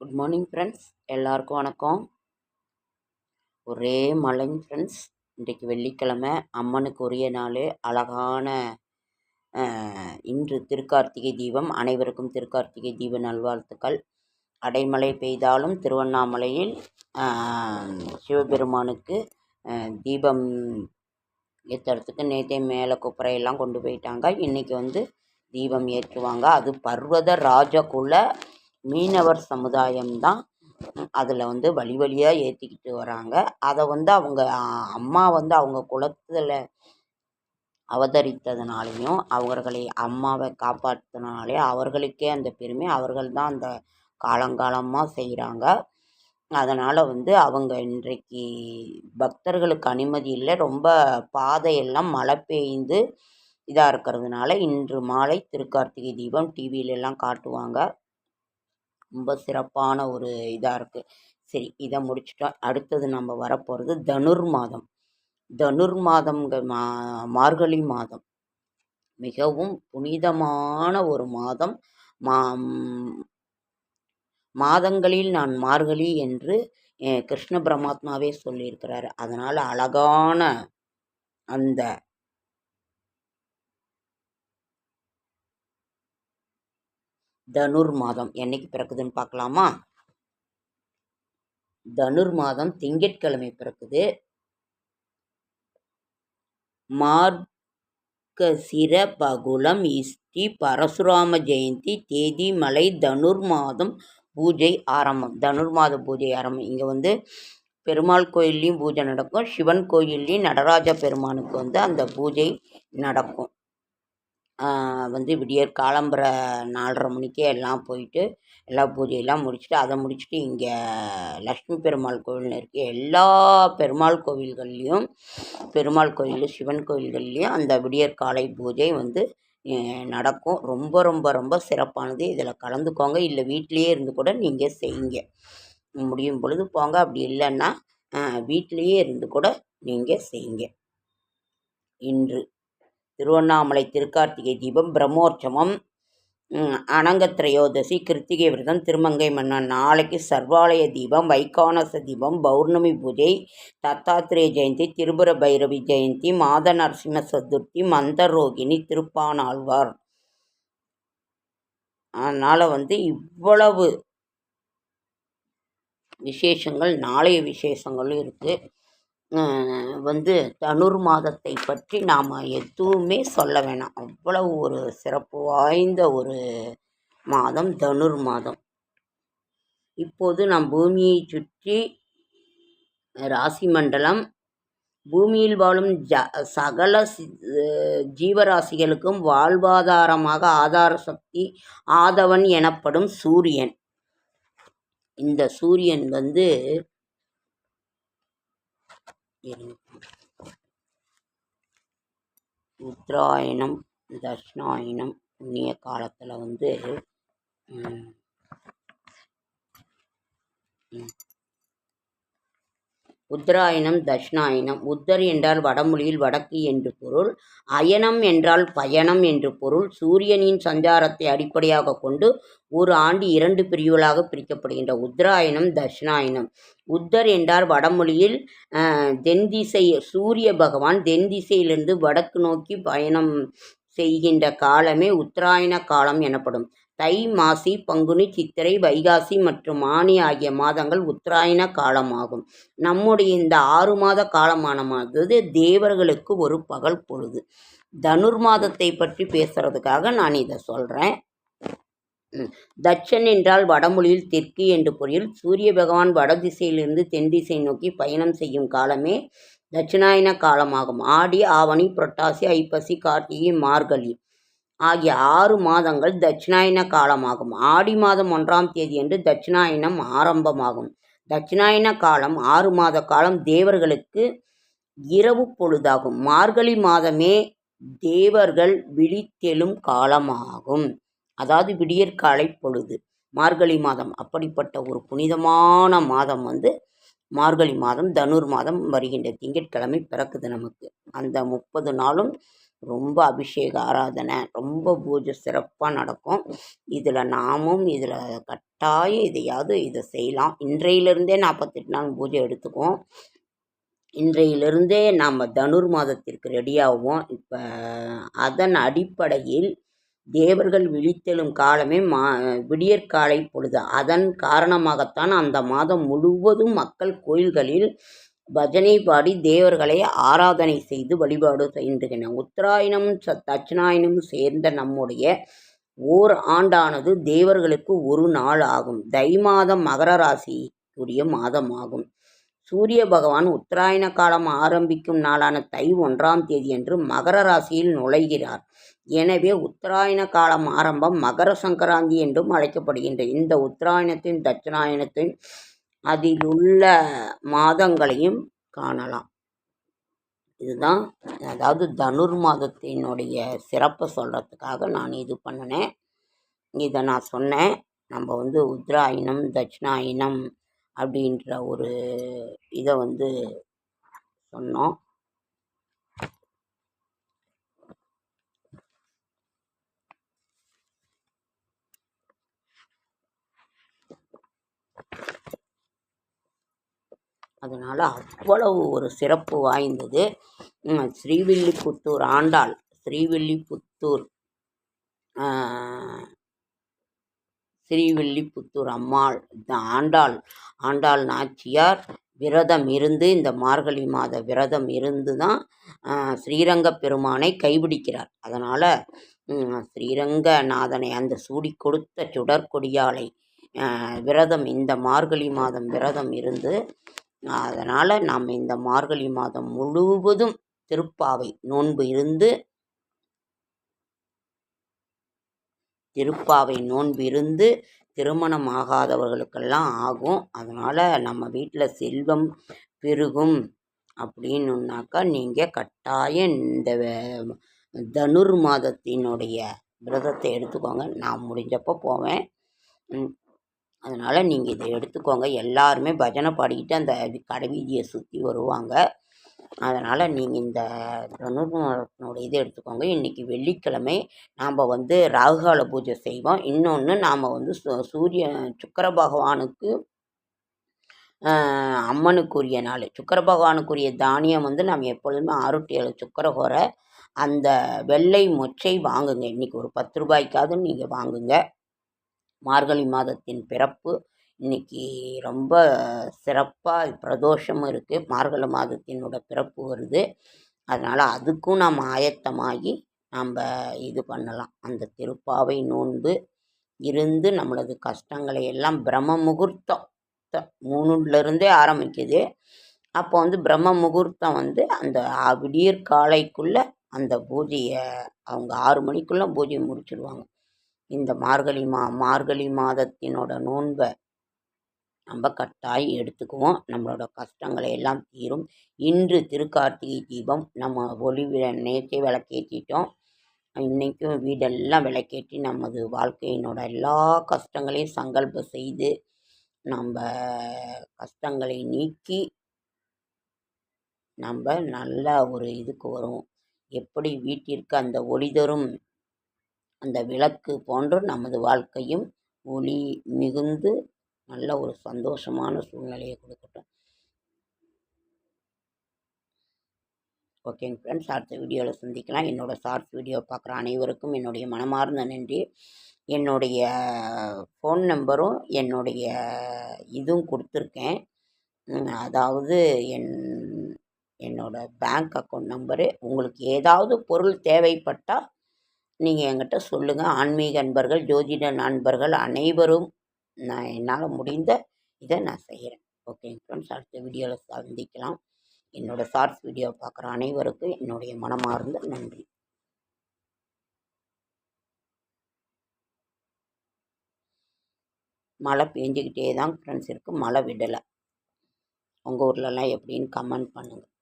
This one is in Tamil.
குட் மார்னிங் ஃப்ரெண்ட்ஸ் எல்லாருக்கும் வணக்கம். ஒரே மழைங்க ஃப்ரெண்ட்ஸ் இன்றைக்கு வெள்ளிக்கிழமை. அம்மனுக்கு உரிய நாள். அழகான இன்று திருக்கார்த்திகை தீபம். அனைவருக்கும் திருக்கார்த்திகை தீப நல்வாழ்த்துக்கள். அடைமழை பெய்தாலும் திருவண்ணாமலையில் சிவபெருமானுக்கு தீபம் ஏற்றுறதுக்கு நேற்றே மேலே குப்பரையெல்லாம் கொண்டு போயிட்டாங்க. இன்றைக்கி வந்து தீபம் ஏற்றுவாங்க. அது பர்வத ராஜகுல மீனவர் சமுதாயம்தான். அதில் வந்து வழி வழியாக ஏற்றிக்கிட்டு வராங்க. அதை வந்து அவங்க அம்மா வந்து அவங்க குலத்தில் அவதரித்ததுனாலையும் அவர்களை அம்மாவை காப்பாற்றினாலே அவர்களுக்கே அந்த பெருமை அவர்கள் தான் அந்த காலங்காலமாக செய்கிறாங்க அதனால் வந்து அவங்க இன்றைக்கு பக்தர்களுக்கு அனுமதி இல்லை. ரொம்ப பாதையெல்லாம் மழை பெய்ந்து இதாக இருக்கிறதுனால இன்று மாலை திருக்கார்த்திகை தீபம் டிவியிலெல்லாம் காட்டுவாங்க. ரொம்ப சிறப்பான ஒரு இதாக இருக்குது சரி இதை முடிச்சுட்டோம் அடுத்தது நம்ம வரப்போகிறது தனுர் மாதம் தனுர் மாதம்ங்க மா மார்கழி மாதம். மிகவும் புனிதமான ஒரு மாதம். மா மாதங்களில் நான் மார்கழி என்று கிருஷ்ண பிரமாத்மாவே சொல்லியிருக்கிறாரு. அதனால் அழகான அந்த தனுர் மாதம் என்னைக்கு பிறக்குதுன்னு பார்க்கலாமா? தனுர் மாதம் திங்கட்கிழமை பிறக்குது. மார்கசிர பகுலம் இஷ்டி பரசுராம ஜெயந்தி தேதி மலை தனுர் மாதம் பூஜை ஆரம்பம். தனுர் மாத பூஜை ஆரம்பம். இங்கே வந்து பெருமாள் கோயில்லையும் பூஜை நடக்கும். சிவன் கோயில்லையும் நடராஜ பெருமானுக்கு வந்து அந்த பூஜை நடக்கும். வந்து விடியற் காலம்புற நாலரை மணிக்கே எல்லாம் போயிட்டு எல்லா பூஜையெல்லாம் முடிச்சுட்டு அதை முடிச்சுட்டு இங்கே லக்ஷ்மி பெருமாள் கோவில்னு இருக்குது எல்லா பெருமாள் கோவில்கள்லேயும் பெருமாள் கோயில் சிவன் கோயில்கள்லேயும் அந்த விடியற் காலை பூஜை வந்து நடக்கும். ரொம்ப ரொம்ப ரொம்ப சிறப்பானது. இதில் கலந்துக்கோங்க. இல்லை வீட்டிலேயே இருந்து கூட நீங்கள் செய்யுங்க. முடியும் பொழுது போங்க. அப்படி இல்லைன்னா வீட்டிலையே இருந்து கூட நீங்கள் செய்யுங்க. இன்று. திருவண்ணாமலை திருக்கார்த்திகை தீபம் பிரம்மோற்சவம் அனங்கத்ரயோதசி கிருத்திகை விரதம் திருமங்கை மன்னன். நாளைக்கு சர்வாலய தீபம் வைகானச தீபம் பௌர்ணமி பூஜை தத்தாத்திரேய ஜெயந்தி திருபுர பைரவி ஜெயந்தி மாத நரசிம்ம சதுர்த்தி மந்தரோகிணி திருப்பானாழ்வார். அதனால் வந்து இவ்வளவு விசேஷங்கள் நாளைய விசேஷங்களும் இருக்குது வந்து தனுர் மாதத்தை பற்றி நாம் எதுவுமே சொல்ல வேணாம். அவ்வளவு ஒரு சிறப்பு வாய்ந்த ஒரு மாதம் தனுர் மாதம். இப்போது நம் பூமியை சுற்றி ராசி மண்டலம் பூமியில் வாழும் ஜ சகல ஜீவராசிகளுக்கும் வாழ்வாதாரமாக ஆதார சக்தி ஆதவன் எனப்படும் சூரியன். இந்த சூரியன் வந்து உத்தராயணம் தட்சிணாயனம் புண்ணிய காலத்தில் வந்து உத்தராயணம் தட்சிணாயனம் உத்தர் என்றால் வடமொழியில் வடக்கு என்று பொருள் அயனம் என்றால் பயணம் என்று பொருள் சூரியனின் சஞ்சாரத்தை அடிப்படையாக கொண்டு ஒரு ஆண்டு இரண்டு பிரிவுகளாக பிரிக்கப்படுகின்ற உத்தராயணம் தட்சிணாயனம் உத்தர் என்றால் வடமொழியில் தென்திசை தென் திசை சூரிய பகவான் தென் திசையிலிருந்து வடக்கு நோக்கி பயணம் செய்கின்ற காலமே உத்தராயண காலம் எனப்படும். தை மாசி பங்குனி சித்திரை வைகாசி மற்றும் ஆணி ஆகிய மாதங்கள் உத்தராயண காலமாகும். நம்முடைய இந்த ஆறு மாத காலமானது தேவர்களுக்கு ஒரு பகல் பொழுது. தனுர் மாதத்தை பற்றி பேசுறதுக்காக நான் இதை சொல்கிறேன் தட்சன் என்றால் வடமொழியில் தெற்கு என்று பொருள். சூரிய பகவான் வடதிசையிலிருந்து தென் திசை நோக்கி பயணம் செய்யும் காலமே தட்சிணாயன காலமாகும். ஆடி ஆவணி புரட்டாசி ஐப்பசி கார்த்திகை மார்கழி ஆகிய ஆறு மாதங்கள் தட்சிணாயன காலமாகும். ஆடி மாதம் ஒன்றாம் தேதியன்று தட்சிணாயனம் ஆரம்பமாகும். தட்சிணாயன காலம் ஆறு மாத காலம் தேவர்களுக்கு இரவு பொழுதாகும். மார்கழி மாதமே தேவர்கள் விழித்தெழும் காலமாகும். அதாவது விடியற்காலை பொழுது. மார்கழி மாதம் அப்படிப்பட்ட ஒரு புனிதமான மாதம் வந்து மார்கழி மாதம் தனுர் மாதம் வருகின்ற திங்கட்கிழமை பிறக்குது நமக்கு. அந்த முப்பது நாளும் ரொம்ப அபிஷேக ஆராதனை ரொம்ப பூஜை சிறப்பாக நடக்கும். இதில் நாமும் இதில் கட்டாயம் இதையாவது இதை செய்யலாம். இன்றையிலிருந்தே நாற்பத்தெட்டு நாள் பூஜை எடுத்துக்குவோம். இன்றையிலிருந்தே நாம் தனுர் மாதத்திற்கு ரெடியாகுவோம் இப்போ அதன் அடிப்படையில் தேவர்கள் விழித்தெழும் காலமே மா விடியற்காலை பொழுது. அதன் காரணமாகத்தான் அந்த மாதம் முழுவதும் மக்கள் கோயில்களில் பஜனை பாடி தேவர்களை ஆராதனை செய்து வழிபாடு செய்கின்றனர். உத்தராயணம் தட்சிணாயனமும் சேர்ந்த நம்முடைய ஓர் ஆண்டானது தேவர்களுக்கு ஒரு நாள் ஆகும். தை மாதம் மகர ராசிக்குரிய மாதம் ஆகும் சூரிய பகவான் உத்தராயண காலம் ஆரம்பிக்கும் நாளான தை ஒன்றாம் தேதியன்று மகர ராசியில் நுழைகிறார். எனவே உத்தராயண காலம் ஆரம்பம் மகர சங்கராந்தி என்றும் அழைக்கப்படுகின்றது இந்த உத்தராயணத்தின் தட்சிணாயணத்தையும் அதிலுள்ள மாதங்களையும் காணலாம். இதுதான் அதாவது தனுர் மாதத்தினுடைய சிறப்பை சொல்கிறதுக்காக நான் இது பண்ணினேன். இதை நான் சொன்னேன். நம்ம வந்து உத்ராயணம் தட்சிணாயனம் அப்படின்ற ஒரு இதை வந்து சொன்னோம். அதனால் அவ்வளவு ஒரு சிறப்பு வாய்ந்தது. ஸ்ரீவில்லிபுத்தூர் ஆண்டாள் ஸ்ரீவில்லிபுத்தூர் ஸ்ரீவில்லிபுத்தூர் அம்மாள் இந்த ஆண்டாள் ஆண்டாள் நாச்சியார் விரதம் இருந்து இந்த மார்கழி மாத விரதம் இருந்து தான் ஸ்ரீரங்க பெருமானை கைபிடிக்கிறார். அதனால் ஸ்ரீரங்கநாதனை அந்த சூடி கொடுத்த சுடற்கொடியாலை விரதம் இந்த மார்கழி மாதம் விரதம் இருந்து அதனால் நாம் இந்த மார்கழி மாதம் முழுவதும் திருப்பாவை நோன்பு இருந்து திருப்பாவை நோன்பு இருந்து திருமணம் ஆகாதவர்களுக்கெல்லாம் ஆகும். அதனால் நம்ம வீட்டில் செல்வம் பெருகும் அப்படின்னுனாக்கா நீங்கள் கட்டாயம் இந்த தனுர் மாதத்தினுடைய விரதத்தை எடுத்துக்கோங்க. நான் முடிஞ்சப்போ போவேன். அதனால் நீங்கள் இதை எடுத்துக்கோங்க. எல்லாருமே பஜனை பாடிக்கிட்டு அந்த கடை வீதியை சுற்றி வருவாங்க. அதனால் நீங்கள் இந்த தனுர்மாசனுடைய இதை எடுத்துக்கோங்க. இன்றைக்கி வெள்ளிக்கிழமை நாம் வந்து ராகுகால பூஜை செய்வோம். இன்னொன்று நாம் வந்து சு சூரிய சுக்கர பகவானுக்கு அம்மனுக்குரிய நாள். சுக்கர பகவானுக்குரிய தானியம் வந்து நம்ம எப்பொழுதுமே ஆறு டு ஏழு சுக்கரகோரை அந்த வெள்ளை மொச்சை வாங்குங்க. இன்றைக்கி ஒரு பத்து ரூபாய்க்காவது நீங்கள் வாங்குங்க. மார்கழி மாதத்தின் பிறப்பு. இன்னைக்கு ரொம்ப சிறப்பாக பிரதோஷமும் இருக்குது மார்கழி மாதத்தினோட பிறப்பு வருது. அதனால் அதுக்கும் நாம் ஆயத்தமாகி நம்ம இது பண்ணலாம். அந்த திருப்பாவை நோன்பு இருந்து நம்மளது கஷ்டங்களை எல்லாம் பிரம்ம முகூர்த்தம். மூணுலேருந்தே ஆரம்பிக்குது. அப்போ வந்து பிரம்ம முகூர்த்தம் வந்து அந்த விடியற் காலைக்குள்ளே அந்த பூஜையை அவங்க ஆறு மணிக்குள்ளே பூஜையை முடிச்சிடுவாங்க இந்த மார்கழி மா மார்கழி மாதத்தினோட நோன்பை நம்ம கட்டாயம் எடுத்துக்குவோம். நம்மளோட கஷ்டங்களை எல்லாம் தீரும். இன்று திருக்கார்த்திகை தீபம் நம்ம ஒளி நேற்றே விளக்கேற்றிட்டோம். இன்றைக்கும் வீடெல்லாம் விளக்கேற்றி நமது வாழ்க்கையினோட எல்லா கஷ்டங்களையும் சங்கல்பம் செய்து நம்ம கஷ்டங்களை நீக்கி நம்ம நல்ல ஒரு இதுக்கு வரும். எப்படி வீட்டிற்கு அந்த ஒளி தரும் அந்த விளக்கு போன்று நமது வாழ்க்கையும் ஒளி மிகுந்து நல்ல ஒரு சந்தோஷமான சூழ்நிலையை கொடுக்கட்டும். ஓகேங்க ஃப்ரெண்ட்ஸ் அடுத்த வீடியோவில் சந்திக்கலாம். என்னோடய ஷார்ட்ஸ் வீடியோ பார்க்குற அனைவருக்கும் என்னுடைய மனமார்ந்த நன்றி. என்னுடைய ஃபோன் நம்பரும் என்னுடைய இதுவும் கொடுத்துருக்கேன். அதாவது என் என்னோடய பேங்க் அக்கௌண்ட் நம்பரு உங்களுக்கு ஏதாவது பொருள் தேவைப்பட்டால் நீங்கள் என்கிட்ட சொல்லுங்கள் ஆன்மீக அன்பர்கள் ஜோதிட நண்பர்கள் அனைவரும் நான் என்னால் முடிந்த இதை நான் செய்கிறேன் ஓகேங்க ஃப்ரெண்ட்ஸ் அடுத்த வீடியோவில் சந்திக்கலாம். என்னோடய ஷார்ட்ஸ் வீடியோ பார்க்குற அனைவருக்கும் என்னுடைய மனமார்ந்த நன்றி. மழை பெஞ்சிக்கிட்டே தான் ஃப்ரெண்ட்ஸ் இருக்குது மழை விடலை. உங்கள் ஊர்லலாம் எப்படின்னு கமெண்ட் பண்ணுங்கள்